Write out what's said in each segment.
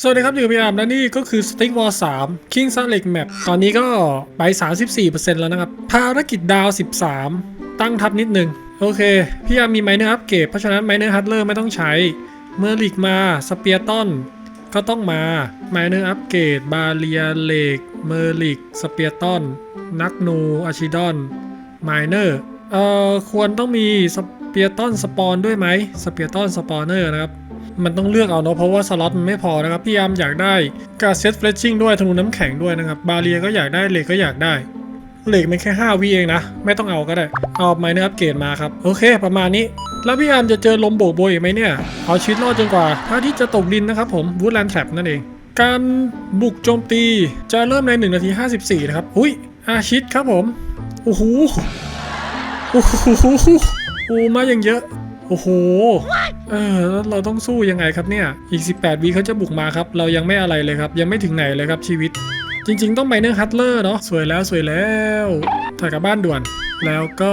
สวัสดีครับ อยู่กับพี่อามและนี่ก็คือ Stick War 3 King s a l e c Map ตอนนี้ก็ไป 34%แล้วนะครับ ภารกิจดาว 13 ตั้งทับนิดนึง โอเค พี่อามมีไมเนอร์อัปเกรดเพราะฉะนั้นไมเนอร์ฮัตเลอร์ไม่ต้องใช้ เมื่อลิกมาสเปียร์ตันก็ต้องมาไมเนอร์อัปเกรดบาเลียเลกเมอร์ลิกสเปียร์ตันนักนูอาชิดอนไมเนอร์เอ่อควรต้องมีสเปียร์ตันสปอนด้วยไหมสเปียร์ตันสปอนเนอร์นะครับ มันต้องเลือกเอาเนาะเพราะว่าสล็อตมันไม่พอนะครับพี่ยามอยากได้กาเซตเฟลชชิ่งด้วยธนูน้ำแข็งด้วยนะครับบาเรียก็อยากได้เหล็กก็อยากได้เหล็กมันแค่5วิเองนะ ไม่ต้องเอาก็ได้ เอาไมเนอร์อัปเกรดมาครับ โอเค ประมาณนี้ แล้วพี่ยามจะเจอลมโบกโบยอีกไหมเนี่ย เอาชีวิตรอดจนกว่าพระอาที่จะตกดินนะครับผมวูดแลนด์แทรปนั่นเอง การบุกโจมตีจะเริ่มใน 1 นาที 54 นะครับ อุ้ย อาชิตครับผม โอ้โห โอ้โหโอ้มาอย่างเยอะ โอ้โห เออแล้วเราต้องสู้ยังไงครับเนี่ย อีก 18วีเขาจะบุกมาครับ เรายังไม่อะไรเลยครับ ยังไม่ถึงไหนเลยครับชีวิต จริง ๆ ต้องไปเนื้อฮัตเลอร์เนาะ สวยแล้วสวยแล้วถ่ายกลับบ้านด่วน แล้วก็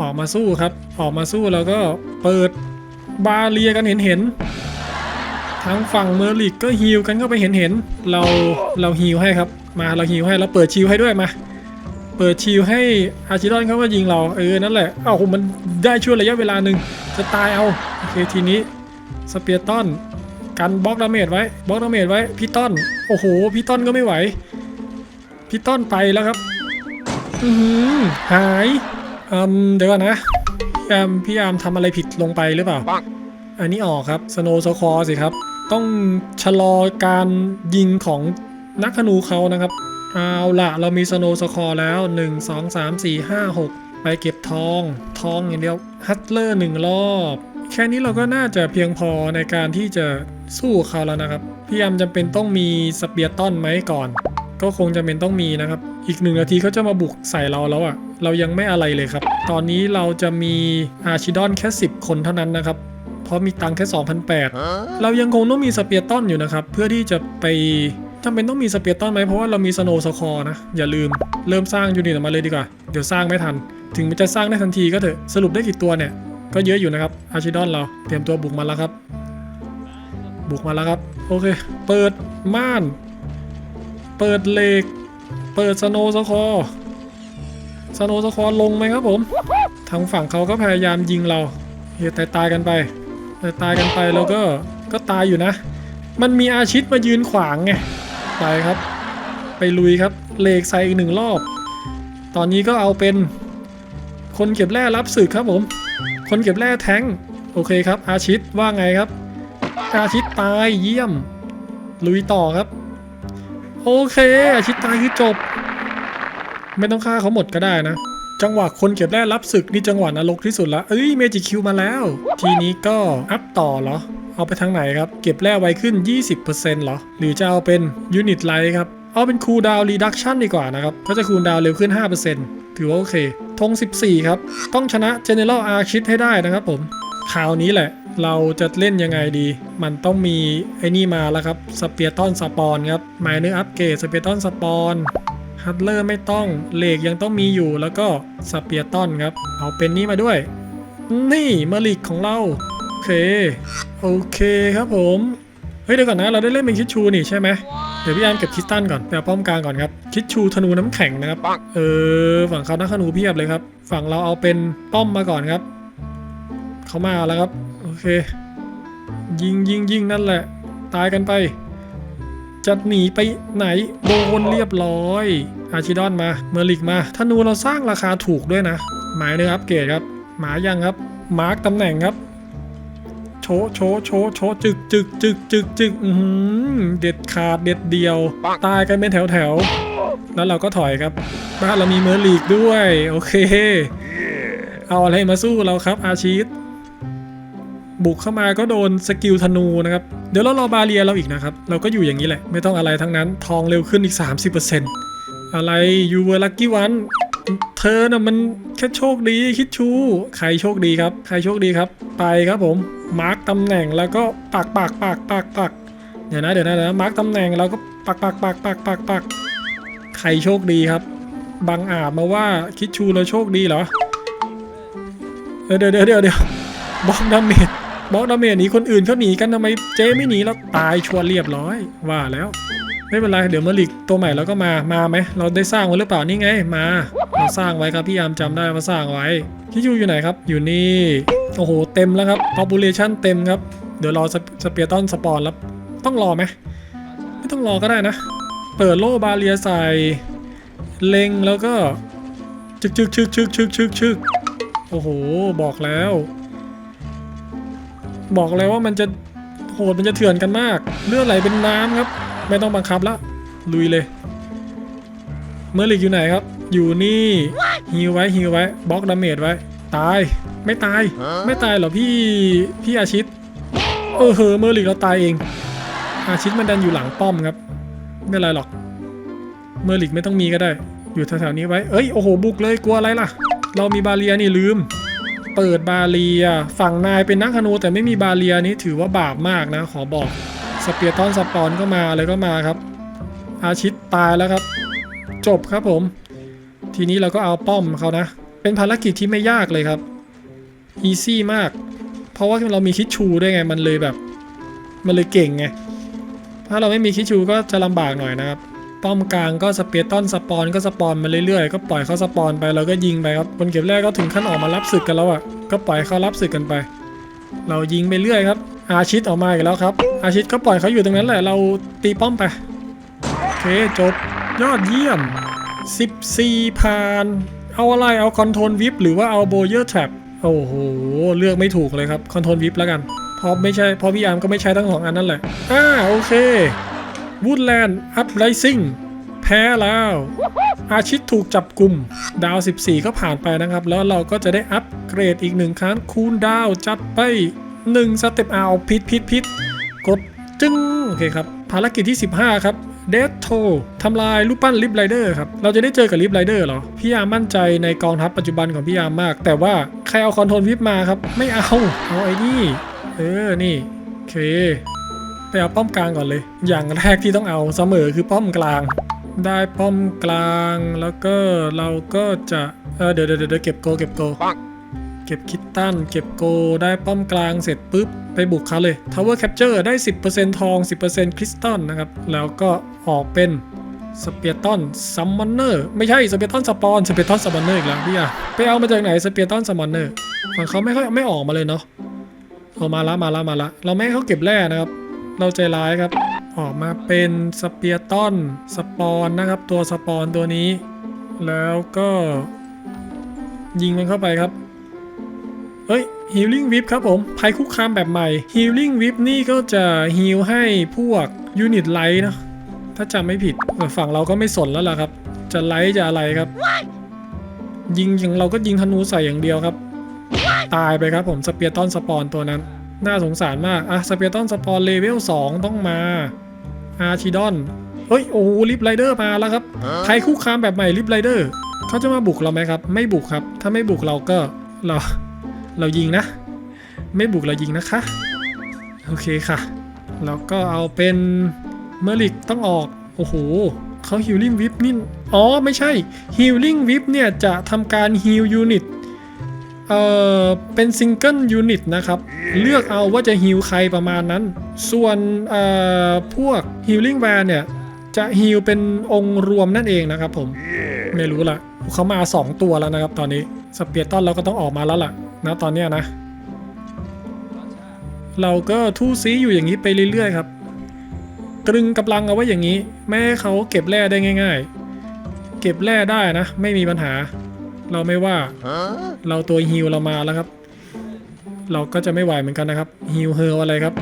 ออกมาสู้ครับ ออกมาสู้แล้วก็เปิดบาเรียกันเห็นเห็นๆทางฝั่งเมอร์ลิกก็ฮิวกันเข้าไปเห็นเห็นๆเราเราฮิวให้ครับ มาเราฮิวให้เราเปิดชิวให้ด้วยมา เปิดชิวให้อาชิดอนเขามายิงเราเออนั่นแหละเอ้าโหมันได้ช่วงระยะเวลาหนึ่ง จะตายเอาโอเคทีนี้สเปียร์ตันกันบล็อกดาเมจไว้บล็อกดาเมจไว้พี่ต้อนโอ้โหพี่ต้อนก็ไม่ไหวพี่ต้อนไปแล้วครับอือหือหายอืมเดี๋ยวก่อนนะพี่ยามพี่ยามทำอะไรผิดลงไปหรือเปล่าอันนี้ออกครับสโนว์สคอสิครับ ต้องชะลอการยิงของนักธนูเขานะครับเอาละเรามีสโนว์สคอร์แล้ว 1 2 3 4 5 6ไป เก็บทอง ทองอย่างเดียวฮัตเลอร์หนึ่งรอบ แค่นี้เราก็น่าจะเพียงพอในการที่จะสู้เขาแล้วนะครับ พี่ยามจำเป็นต้องมีสเปียร์ต้อนไหมก่อน ก็คงจำเป็นต้องมีนะครับ อีกหนึ่งนาทีเขาจะมาบุกใส่เราแล้วอะ่ะ เรายังไม่อะไรเลยครับ ตอนนี้เราจะมีอาชิดอนแค่ 10 คนเท่านั้นนะครับเพราะมีตังค์แค่2,800เรายังคงต้องมีสเปียร์ต้อนอยู่นะครับ เพื่อที่จะไปจำเป็นต้องมีสเปียร์ต้อนไหมเพราะว่าเรามีสโนว์สคอร์นะ อย่าลืมเริ่มสร้างยูนิตออกมาเลยดีกว่า เดี๋ยวสร้างไม่ทัน ถึงมันจะสร้างได้ทันทีก็เถอะสรุปได้กี่ตัวเนี่ย ก็เยอะอยู่นะครับอาชิดอนเราเตรียมตัวบุกมาแล้วครับ บุกมาแล้วครับโอเค เปิดม่าน เปิดเหล็ก เปิดสโนว์สคอร์สโนว์สคอร์ลงไหมครับผม ทางฝั่งเขาก็พยายามยิงเราเฮ้ยตายตายกันไปตายตายกันไปแล้วก็ก็ตายอยู่นะ มันมีอาชิตมายืนขวางไงไปครับ ไปลุยครับเลกใส่อีกหนึ่งรอบ ตอนนี้ก็เอาเป็น คนเก็บแร่รับศึกครับผม คนเก็บแร่แทงโอเคครับ อาชิตว่าไงครับ อาชิตตายเยี่ยม ลุยต่อครับ โอเค อาชิตตายคือจบ ไม่ต้องฆ่าเขาหมดก็ได้นะ จังหวะคนเก็บแร่รับศึกนี่จังหวะนรกที่สุดละเอ้ยเมจิคิวมาแล้ว ทีนี้ก็อัพต่อเหรอ เอาไปทางไหนครับ เก็บแร่ไวขึ้น 20%เหรอ หรือจะเอาเป็นยูนิตไลท์ครับ เอาเป็นคูลดาวน์รีดักชันดีกว่านะครับ ก็จะคูลดาวน์เร็วขึ้น 5%ถือว่าโอเค ธง 14 ครับ ต้องชนะ General Archit ให้ได้นะครับผมคราวนี้แหละ เราจะเล่นยังไงดี มันต้องมีไอ้นี่มาแล้วครับสเปียร์ตันสปอนครับหมายเนึกอัปเกรดสเปียร์ตันสปอนฮัตเลอร์ไม่ต้องเหล็กยังต้องมีอยู่แล้วก็สเปียร์ตันครับ เอาเป็นนี้มาด้วย นี่มาลิกของเรา โอเค โอเคครับผม เฮ้ยเดี๋ยวก่อนนะ เราได้เล่นเป็นคิดชูนี่ใช่ไหมเดี๋ยวพี่ยามเก็บคิสตันก่อนไปเอาป้อมกลางก่อนครับ คิดชูธนูน้ำแข็งนะครับ เออ ฝั่งเขานักธนูเพียบเลยครับ ฝั่งเราเอาเป็นป้อมมาก่อนครับ เขามาแล้วครับ โอเค ยิงยิงยิงนั่นแหละ ตายกันไป จะหนีไปไหน โดนเรียบร้อย อาชิดอนมา เมอร์ลิกมา ธนูเราสร้างราคาถูกด้วยนะ หมายเนื้ออัปเกรดครับ หมายังครับ มาร์กตำแหน่งครับโชว์โชว์โชว์โชว์จึกจึกจึกจึกจึกอือหือเด็ดขาดเด็ดเดียว ตายกันเป็นแถวแถวแล้วเราก็ถอยครับบ้านเรามีเมอร์ลิกด้วย โอเค เอาอะไรมาสู้เราครับ อาชีตบุกเข้ามาก็โดนสกิลธนูนะครับ เดี๋ยวเรารอบาเรียเราอีกนะครับ เราก็อยู่อย่างนี้แหละ ไม่ต้องอะไรทั้งนั้น ทองเร็วขึ้นอีก 30%อะไรยูเวอร์ลักกี้วัน เธอน่ะมันแค่โชคดีคิดชู ใครโชคดีครับ ใครโชคดีครับ ไปครับผม มาร์กตำแหน่งแล้วก็ปักปักปักปักปักเดี๋ยวนะเดี๋ยวนะเดี๋ยวนะมาร์กตำแหน่งแล้วก็ปักปักปักปักปักปักใครโชคดีครับบังอาจมาว่าคิดชูเราโชคดีเหรอ เดี๋ยวเดี๋ยวเดี๋ยวเดี๋ยวบล็อกดาเมจบล็อกดาเมจหนีคนอื่นเขาหนีกันทำไมเจ๊ไม่หนีแล้วตายชัวร์เรียบร้อยว่าแล้ว ไม่เป็นไรเดี๋ยวมาลิกตัวใหม่เราก็มามาไหมเราได้สร้างไว้หรือเปล่านี่ไงมา เราสร้างไว้ครับพี่ยามจำได้ว่าสร้างไว้คิจูอยู่ไหนครับ อยู่นี่โอ้โหเต็มแล้วครับ population เต็มครับ เดี๋ยวรอสเปียร์ตอนสปอนแล้วต้องรอไหมไม่ต้องรอก็ได้นะ เปิดโล่บาเรียใส่เล็งแล้วก็ชึกชึกชึกชึกชึกชึกชึกโอ้โห บอกแล้ว บอกแล้วว่ามันจะโหดมันจะเถื่อนกันมาก เลือดไหลเป็นน้ำครับ ไม่ต้องบังคับแล้วลุยเลย เมอร์ลิกอยู่ไหนครับ อยู่นี่ฮิวไว้ฮิวไว้บล็อกดาเมจไว้ ตายไม่ตาย ไม่ตายหรอพี่พี่อาชิตเออเฮอเมอร์ลิกเราตายเอง อาชิตมันดันอยู่หลังป้อมครับ ไม่เป็นไรหรอก เมอร์ลิกไม่ต้องมีก็ได้ อยู่แถวๆนี้ไว้เอ้ยโอ้โหบุกเลยกลัวอะไรล่ะ เรามีบาเรียนี่ลืม เปิดบาเรียฝั่งนายเป็นนักธนูแต่ไม่มีบาเรียนี้ถือว่าบาปมากนะ ขอบอกสเปียร์ตอนสปอนก็มาอะไรก็มาครับ อาชิตตายแล้วครับ จบครับผม ทีนี้เราก็เอาป้อมเขานะ เป็นภารกิจที่ไม่ยากเลยครับอีซี่มาก เพราะว่าเรามีคิดชูด้วยไง มันเลยแบบ มันเลยเก่งไง ถ้าเราไม่มีคิดชูก็จะลำบากหน่อยนะครับ ป้อมกลางก็สเปียร์ตอนสปอนก็สปอนมาเรื่อยๆ ก็ปล่อยเขาสปอนไปเราก็ยิงไปครับ คนเก็บแรกก็ถึงขั้นออกมารับศึกกันแล้วอะ ก็ปล่อยเขารับศึกกันไป เรายิงไปเรื่อยครับ อาชิตออกมาอีกแล้วครับ อาชิตก็ปล่อยเขาอยู่ตรงนั้นแหละ เราตีป้อมไป โอเคจบ ยอดเยี่ยม 14ผ่าน เอาอะไรเอาคอนโทรลวิปหรือว่าเอาโบเยอร์แท็บโอ้โห เลือกไม่ถูกเลยครับคอนโทรลวิปแล้วกันเพราะไม่ใช่เพราะพี่อาร์มก็ไม่ใช้ทั้งสองอันนั่นแหละ อ่า โอเควูดแลนด์อัพไรซิ่งแพ้แล้ว อาชิตถูกจับกลุ่ม ดาว 14 ก็ผ่านไปนะครับ แล้วเราก็จะได้อัปเกรดอีกหนึ่งครั้ง คูณดาวจัดไป 1 สเต็ปเอาพิษพิษพิษกดจึ้ง โอเคครับ ภารกิจที่ 15 ครับ เดทโททำลายรูปปั้นลิฟไรเดอร์ครับ เราจะได้เจอกับลิฟไรเดอร์เหรอ พี่ยามมั่นใจในกองทัพปัจจุบันของพี่ยามมาก แต่ว่าใครเอาคอนโทรลวิปมาครับ ไม่เอา เอาไอ้นี่ เออ นี่ โอเค ไปเอาป้อมกลางก่อนเลย อย่างแรกที่ต้องเอาเสมอคือป้อมกลาง ได้ป้อมกลางแล้วก็เราก็จะเออเดี๋ยวเดี๋ยวเดี๋ยวเก็บโกเก็บโกเก็บคิตตันเก็บโกได้ป้อมกลางเสร็จปุ๊บ ไปบุกเขาเลย Tower Capture ได้ 10%ทอง 10%คริสตัลนะครับ แล้วก็ ออกเป็นสเปียร์ตันซัมมอนเนอร์ไม่ใช่สเปียร์ตันสปอนสเปียร์ตันซัมมอนเนอร์อีกแล้วพี่อะไปเอามาจากไหนสเปียร์ตันซัมมอนเนอร์ฝั่งเขาไม่ค่อยไม่ออกมาเลยเนาะเอามาละมาละมาละเราไม่ให้เขาเก็บแร่นะครับ เราใจร้ายครับ ออกมาเป็นสเปียร์ตันสปอนนะครับ ตัวสปอนตัวนี้ แล้วก็ ยิงมันเข้าไปครับเฮ้ย Healing Whip ครับผมภัยคุกคามแบบใหม่ Healing Whip นี่ก็จะฮีลให้พวกยูนิตไลท์นะ ถ้าจำไม่ผิดเออฝั่งเราก็ไม่สนแล้วล่ะครับ จะไลท์จะอะไรครับ ยิงอย่างเราก็ยิงธนูใส่อย่างเดียวครับ ตายไปครับผมสเปียร์ตอนสปอนตัวนั้น น่าสงสารมากอะสเปียร์ตอนสปอนเลเวล2ต้องมาอาร์ชิดอนเฮ้ยโอ้ลิฟไรเดอร์มาแล้วครับภัยคุกคามแบบใหม่ลิฟไรเดอร์เขาจะมาบุกเราไหมครับ ไม่บุกครับ ถ้าไม่บุกเราก็เราเรายิงนะ ไม่บุกเรายิงนะคะ โอเคค่ะ แล้วก็เอาเป็น เมอริกต้องออก โอ้โหเขาฮิลลิ่งวิปนี่ อ๋อ ไม่ใช่ฮิลลิ่งวิปเนี่ยจะทำการฮิลยูนิตเอ่อ เป็นซิงเกิลยูนิตนะครับ เลือกเอาว่าจะฮิลใครประมาณนั้น ส่วนเอ่อพวกฮิลลิ่งแวนเนี่ย จะฮิลเป็นองค์รวมนั่นเองนะครับผม ไม่รู้ละเขามา 2 ตัวแล้วนะครับตอนนี้ สเปียร์ตอนเราก็ต้องออกมาแล้วล่ะนะตอนเนี้ยนะ เราก็ทู่ซีอยู่อย่างนี้ไปเรื่อยๆครับ ตรึงกำลังเอาไว้อย่างนี้ไม่ให้เขาเก็บแร่ได้ง่าย ๆ เก็บแร่ได้นะ ไม่มีปัญหา เราไม่ว่า เราตัวฮิวเรามาแล้วครับ เราก็จะไม่ไหวเหมือนกันนะครับฮิวเฮออะไรครับ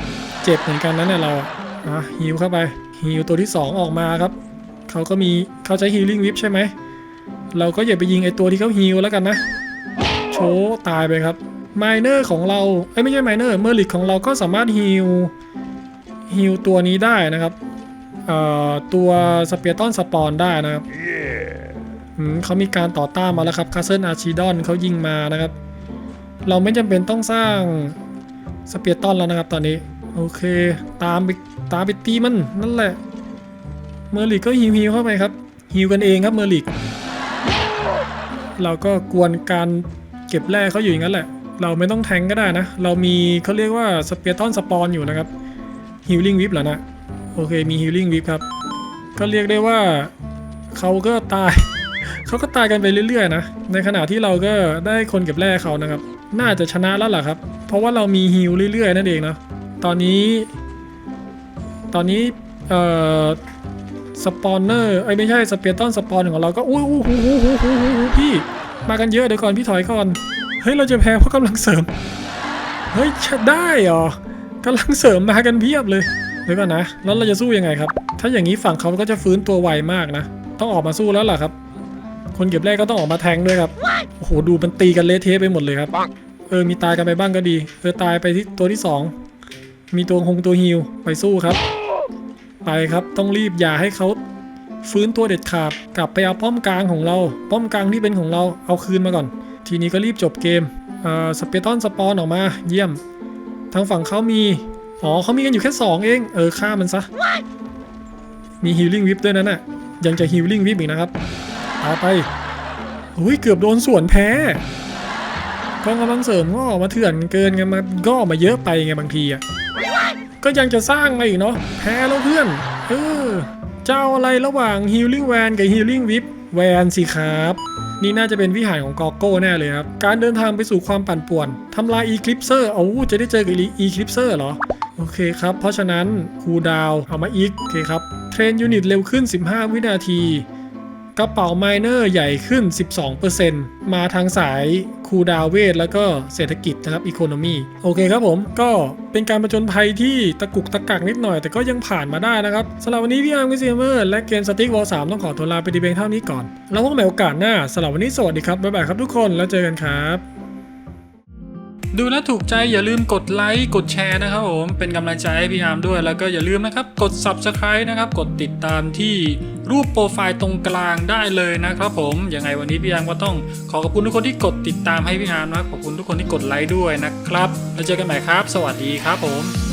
เจ็บเหมือนกันนะเนี่ยเราอะอะฮิวเข้าไปฮิวตัวที่สองออกมาครับเขาก็มีเขาใช้ฮีลิ่งวิปใช่ไหมเราก็อย่าไปยิงไอตัวที่เขาฮิวแล้วกันนะโชว์ตายไปครับไมเนอร์ของเราเอ้ยไม่ใช่ไมเนอร์เมอร์ลิกของเราก็สามารถฮิว ฮิวตัวนี้ได้นะครับเอ่อตัวสเปียร์ตอนสปอนได้นะครับอืมเขามีการต่อต้านมาแล้วครับคาเซิลอาชิดอนเขายิงมานะครับ เราไม่จำเป็นต้องสร้างสเปียร์ตอนแล้วนะครับตอนนี้ โอเค ตามไปตามไปตีมันนั่นแหละ เมอร์ลิกก็ฮิวฮิวเข้าไปครับฮิวกันเองครับเมอร์ลิก เราก็กวนการเก็บแร่เขาอยู่อย่างนั้นแหละ เราไม่ต้องแทงก็ได้นะ เรามีเขาเรียกว่าสเปียร์ตอนสปอนอยู่นะครับ ฮิลลิ่งวิปเหรอนะ โอเคมีฮิลลิ่งวิปครับ ก็เรียกได้ว่าเขาก็ตาย เขาก็ตายกันไปเรื่อยๆนะ ในขณะที่เราก็ได้คนเก็บแร่เขานะครับ น่าจะชนะแล้วล่ะครับ เพราะว่าเรามีฮิลเรื่อยๆนั่นเองนะ ตอนนี้ ตอนนี้ เอ่อ สปอนเนอร์ไอ้ไม่ใช่สเปียร์ตอนสปอนของเราก็อู้อู้หูหูหูหูหูหูพี่ มากันเยอะเดี๋ยวก่อนพี่ถอยก่อน เฮ้ยเราจะแพ้เพราะกำลังเสริม เฮ้ยได้เหรอ กำลังเสริมมากันเพียบเลยเดี๋ยวก่อนนะ แล้วเราจะสู้ยังไงครับ ถ้าอย่างนี้ฝั่งเขาก็จะฟื้นตัวไวมากนะ ต้องออกมาสู้แล้วล่ะครับ คนเก็บแรกก็ต้องออกมาแทงด้วยครับ โอ้โห ดูมันตีกันเละเทะไปหมดเลยครับ เออ มีตายกันไปบ้างก็ดี เออ ตายไปที่ตัวที่สองมีตัวคงตัวฮิวไปสู้ครับ ไปครับ ต้องรีบอย่าให้เขาฟื้นตัวเด็ดขาด กลับไปเอาป้อมกลางของเรา ป้อมกลางที่เป็นของเรา เอาคืนมาก่อน ทีนี้ก็รีบจบเกม เอ่อ สเปตอนสปอนออกมา เยี่ยม ทางฝั่งเขามี อ๋อเขามีกันอยู่แค่ 2 เอง เออฆ่ามันซะ มีฮิลลิ่งวิปด้วยนั่นน่ะ ยังจะฮิลลิ่งวิปอีกนะครับตาไปอุ้ยเกือบโดนสวนแพ้กองกำลังเสริมก็ออกมาเถื่อนเกินไงมาก็ออกมาเยอะไปไงบางทีอะ ก็ยังจะสร้างมาอีกเนาะ แพ้แล้วเพื่อน เออ เจ้าอะไรระหว่าง Healing Van กับ Healing Whip แวนสิครับ นี่น่าจะเป็นวิหารของกอโก้แน่เลยครับ การเดินทางไปสู่ความปั่นป่วนทำลายอีคลิปเซอร์เอาจะได้เจอกับ Eclipser เหรอ โอเคครับ เพราะฉะนั้นคูดาวเอามาอีกโอเคครับ เทรนยูนิตเร็วขึ้น 15 วินาที กระเป๋าไมเนอร์ใหญ่ขึ้น 12%มาทางสายคูดาวเวทแล้วก็เศรษฐกิจนะครับอีโคโนมีโอเคครับผมก็เป็นการประจนภัยที่ตะกุกตะกักนิดหน่อย แต่ก็ยังผ่านมาได้นะครับสำหรับวันนี้พี่อาร์มกิเซเมอร์และเกมสติ๊กวอลสามต้องขอตัวลาไปดีเพียงเท่านี้ก่อน แล้วพบกันใหม่โอกาสหน้าสำหรับวันนี้สวัสดีครับบ๊ายบายครับทุกคนแล้วเจอกันครับดูแลวถูกใจอย่าลืมกดไลค์กดแชร์นะครับผมเป็นกำลังใจให้พี่อาร์มด้วยแล้วก็อย่าลืมนะครับ กด Subscribe นะครับ กดติดตามที่ รูปโปรไฟล์ตรงกลางได้เลยนะครับผมยังไงวันนี้พี่อาร์มก็ต้องขอขอบคุณทุกคนที่กดติดตามให้พี่อาร์มนะขอบคุณทุกคนที่กดไลค์ด้วยนะครับแล้วเจอกันใหม่ครับ สวัสดีครับผม